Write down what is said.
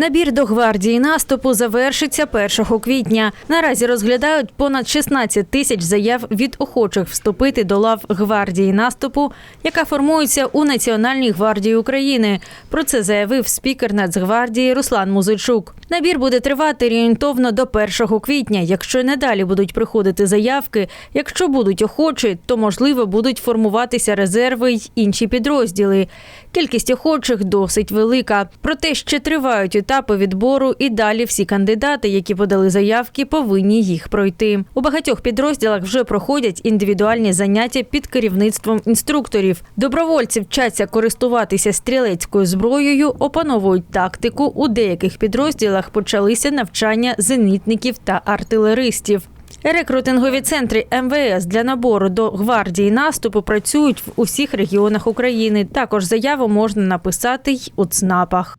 Набір до гвардії наступу завершиться 1 квітня. Наразі розглядають понад 16 тисяч заяв від охочих вступити до лав гвардії наступу, яка формується у Національній гвардії України. Про це заявив спікер Нацгвардії Руслан Музичук. Набір буде тривати орієнтовно до 1 квітня. Якщо й надалі будуть приходити заявки, якщо будуть охочі, то можливо будуть формуватися резерви й інші підрозділи. Кількість охочих досить велика. Проте ще тривають етапи відбору, і далі всі кандидати, які подали заявки, повинні їх пройти. У багатьох підрозділах вже проходять індивідуальні заняття під керівництвом інструкторів. Добровольці вчаться користуватися стрілецькою зброєю, опановують тактику. У деяких підрозділах почалися навчання зенітників та артилеристів. Рекрутингові центри МВС для набору до гвардії наступу працюють в усіх регіонах України. Також заяву можна написати й у ЦНАПах.